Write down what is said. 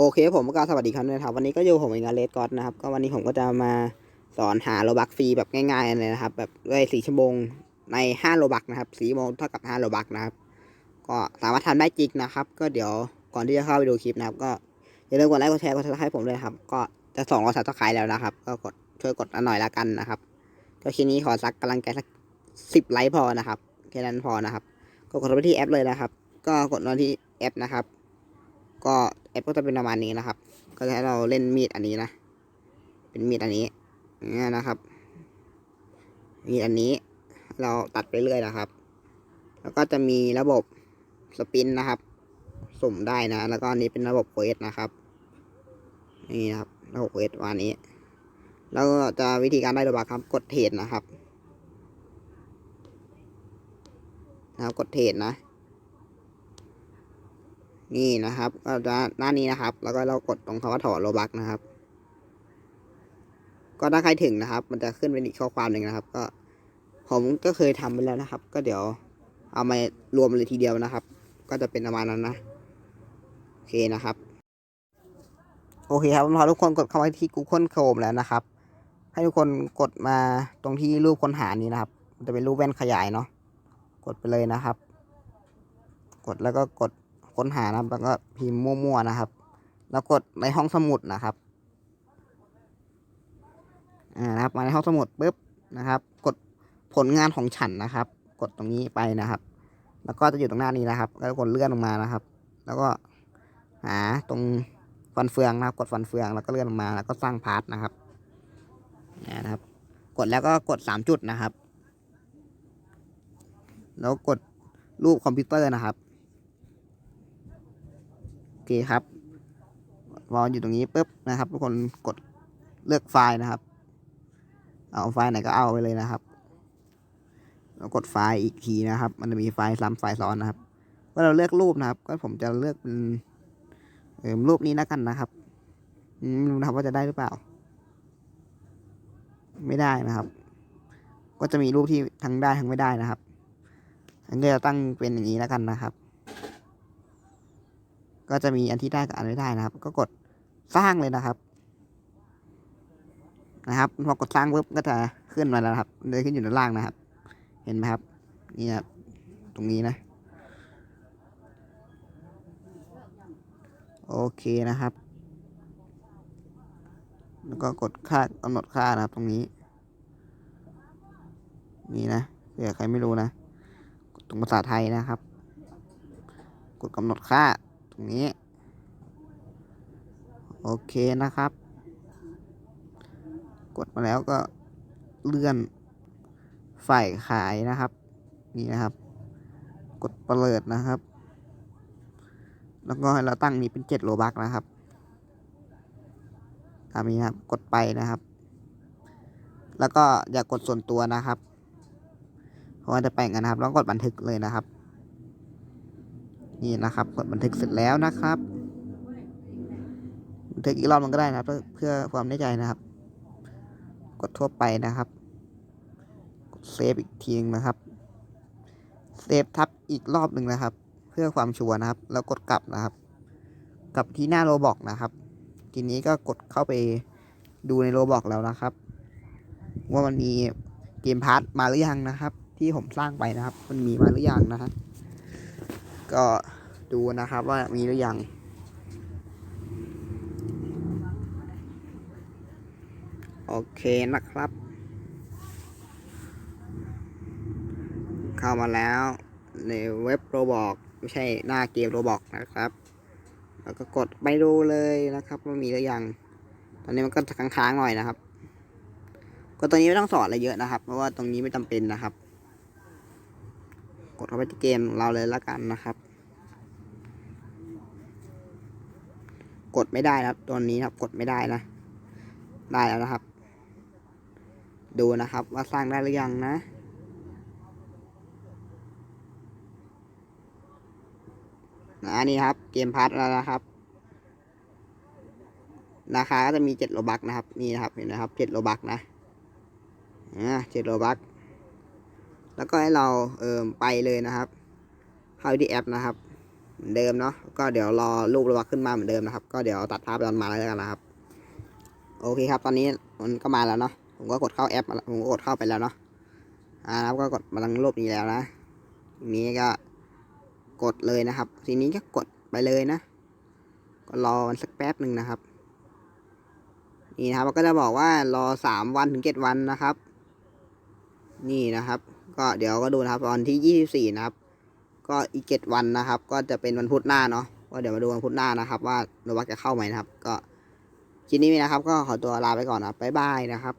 โอเคผมก็สวัสดีครับนะครับ วันนี้ก็อยู่ผมเองเลสกอตนะครับ ก็วันนี้ผมก็จะมาสอนหาโลบักฟรีแบบง่ายๆเลยนะครับ แบบด้วยสี่ชั่วโมงในห้าโลบักนะครับสีม่วโมงเท่ากับห้าโลบักนะครับ ก็สามารถทำได้จริงนะครับ ก็เดี๋ยวก่อนที่จะเข้าไปดูคลิปนะครับ ก็อย่าลืมกดไลค์กดแชร์กดซับสไครต์ผมด้วยครับ ก็จะสองร้อยซับสไครต์แล้วนะครับ ก็กดช่วยกดหน่อยละกันนะครับ ก็คลิปนี้ขอสักกำลังใจสักสิบไลค์พอนะครับแค่นั้นพอนะครับ ก็กดไปที่แอปเลยนะครับ ก็กดมาที่แอปนะครับ ก็ ปก็จะเป็นประมาณนี้นะครับ ก็จะให้เราเล่นมีดอันนี้นะ เป็นมีดอันนี้อย่างเงี้ยนะครับ มีดอันนี้ เราตัดไปเรื่อยนะครับ แล้วก็จะมีระบบสปินนะครับ สุ่มได้นะ แล้วก็อันนี้เป็นระบบเควสนะครับนี่นะครับระบบเควสวันนี้ แล้วจะวิธีการได้ระบาครับ กดเทรดนะครับนะครับกดเทรดนะ นี่นะครับก็จะหน้านี้นะครับ แล้วก็เรากดตรงคำว่าถอนโลบักนะครับ ก็ถ้าใครถึงนะครับ มันจะขึ้นเป็นอีกข้อความหนึ่งนะครับ ก็ผมก็เคยทำไปแล้วนะครับ ก็เดี๋ยวเอามารวมเลยทีเดียวนะครับ ก็จะเป็นประมาณนั้นนะโอเคนะครับ โอเคครับพอทุกคนกดเข้ามาที่ Google Chrome แล้วนะครับ ให้ทุกคนกดมาตรงที่รูปค้นหานี้นะครับมันจะเป็นรูปแว่นขยายเนาะกดไปเลยนะครับ กดแล้วก็กด ค้นหานะครับ แล้วก็พิมพ์มั่วๆนะครับ แล้วกดในห้องสมุดนะครับอ่านะครับ มาในห้องสมุดปุ๊บนะครับ กดผลงานของฉันนะครับ กดตรงนี้ไปนะครับ แล้วก็จะอยู่ตรงหน้านี้นะครับ แล้วกดเลื่อนลงมานะครับ แล้วก็หาตรงฟันเฟืองนะครับ กดฟันเฟืองแล้วก็เลื่อนลงมาแล้วก็สร้างพาร์ทนะครับนี่นะครับ กดแล้วก็กดสามจุดนะครับ แล้วกดรูปคอมพิวเตอร์นะครับ เคครับพออยู่ตรงนี้ปุ๊บนะครับ ทุกคนกดเลือกไฟล์นะครับ เอาไฟล์ไหนก็เอาไปเลยนะครับแล้วกดไฟล์อีกทีนะครับ มันจะมีไฟล์ซ้ำไฟล์ซ้อนนะครับก็เราเลือกรูปนะครับ ก็ผมจะเลือกเป็นรูปนี้แล้วกันนะครับไม่รู้นะครับว่าจะได้หรือเปล่า ไม่ได้นะครับ ก็จะมีรูปที่ทั้งได้ทั้งไม่ได้นะครับอันนี้จะตั้งเป็นอย่างนี้แล้วกันนะครับ ก็จะมีอันที่ได้กับอันไม่ได้นะครับ ก็กดสร้างเลยนะครับ นะครับพอกดสร้างปุ๊บก็จะขึ้นมาแล้วครับเลยขึ้นอยู่ด้านล่างนะครับ เห็นไหมครับนี่ครับตรงนี้นะ โอเคนะครับ แล้วก็กดค่ากำหนดค่านะครับ ตรงนี้ นี่นะเผื่อใครไม่รู้นะตรงภาษาไทยนะครับ กดกำหนดค่า ตรงนี้ โอเคนะครับ กดมาแล้วก็เลื่อนฝ่ายขายนะครับ นี่นะครับ กดเปิดนะครับ แล้วก็ให้เราตั้งนี้เป็นเจ็ดโลบักนะครับตามนี้ครับกดไปนะครับ แล้วก็อย่ากกดส่วนตัวนะครับ เพราะว่าจะแปลงกันนะครับแล้วกดบันทึกเลยนะครับ นี่นะครับกดบันทึกเสร็จแล้วนะครับ บันทึกอีกรอบมันก็ได้นะครับเพื่อเพื่อความแน่ใจนะครับ กดทั่วไปนะครับ กดเซฟอีกทีนึงนะครับ เซฟทับอีกรอบหนึ่งนะครับ เพื่อความชัวร์นะครับ แล้วกดกลับนะครับ กลับที่หน้าโรบอกนะครับ ทีนี้ก็กดเข้าไปดูในโรบอกแล้วนะครับ ว่ามันมีเกมพาร์ทมาหรือยังนะครับ ที่ผมสร้างไปนะครับ มันมีมาหรือยังนะฮะ ก็ดูนะครับว่ามีหรือยัง โอเคนะครับ เข้ามาแล้วในเว็บโรบอกไม่ใช่หน้าเกมโรบอกนะครับ แล้วก็กดไปดูเลยนะครับว่ามีหรือยัง ตอนนี้มันก็ค้างๆหน่อยนะครับ ก็ตอนนี้ไม่ต้องสอนอะไรเยอะนะครับ เพราะว่าตรงนี้ไม่จำเป็นนะครับ กดเข้าไปที่เกมเราเลยละกันนะครับ กดไม่ได้ครับตัวนี้ครับ กดไม่ได้นะ ได้แล้วนะครับ ดูนะครับ ว่าสร้างได้หรือยังนะ อันนี้ครับ เกมพาร์ทแล้วนะครับราคาก็จะมีเจ็ดโลบักนะครับ นี่นะครับเห็นนะครับเจ็ดโลบักนะอ่าเจ็ดโลบัก แล้วก็ให้เราเอ่อไปเลยนะครับเข้าที่แอปนะครับเหมือนเดิมเนาะก็เดี๋ยวรอรูปโลบักขึ้นมาเหมือนเดิมนะครับ ก็เดี๋ยวตัดภาพตอนมาแล้วกันนะครับ โอเคครับ ตอนนี้มันก็มาแล้วเนาะผมก็กดเข้าแอปผมก็กดเข้าไปแล้วเนาะอ่าแล้วก็กดมาทางรูปนี้แล้วนะนี้ก็กดเลยนะครับ ทีนี้ก็กดไปเลยนะ ก็รอมันสักแป๊บหนึ่งนะครับนี่นะครับก็จะบอกว่ารอสามวันถึงเจ็ดวันนะครับ นี่นะครับ ก็เดี๋ยวก็ดูนะครับวันที่ยี่สิบสี่นะครับ ก็อีกเจ็ดวันนะครับ ก็จะเป็นวันพุธหน้าเนาะก็เดี๋ยวมาดูวันพุธหน้านะครับ ว่าโนวักจะเข้าไหมนะครับ ก็คลิปนี้นะครับ ก็ขอตัวลาไปก่อนนะบบ๊ายบายนะครับ